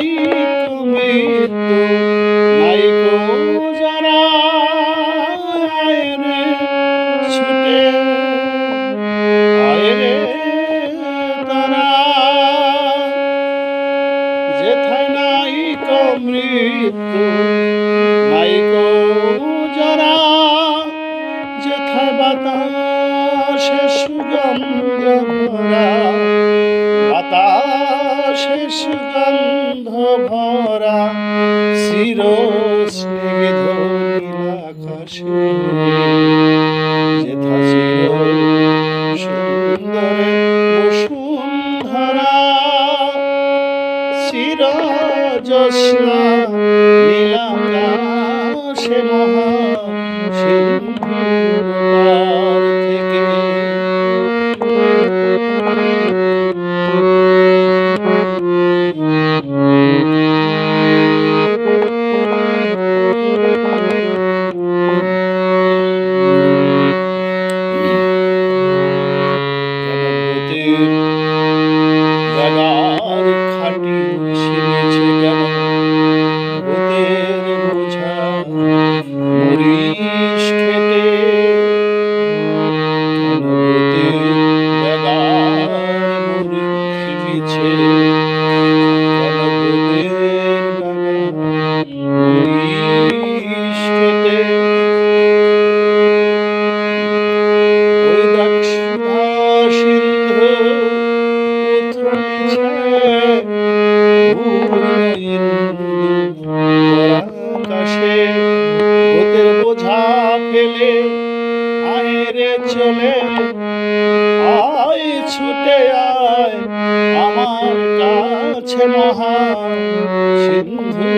নাই তুমি তো, নাই গো যারা রে ছুটে। আয় রে তারা যেথায় নাই কো মৃত্যু সুগন্ধ ভরা। শেষ গন্ধ ভরা শিরোস্নিগ্ধ নীলাকাশে। ছুটে আয় আমার কাছে মহা সিন্ধু।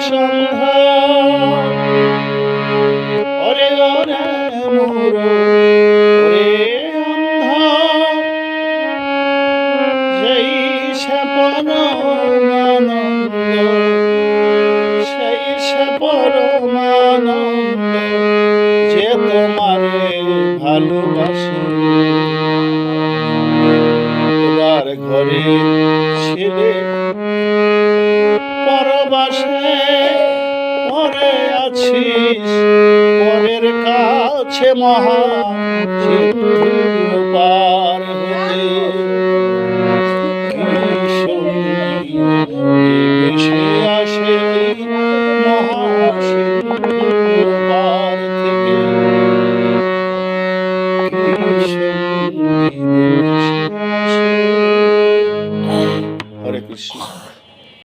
সন্ধ্যা ওরে ওরে মোর ওরে অন্ধা সেই সেপন আনন্দ সেই সেপরমানন্দ যে তোমারে ভালোবাসে ঘরে আছে মহা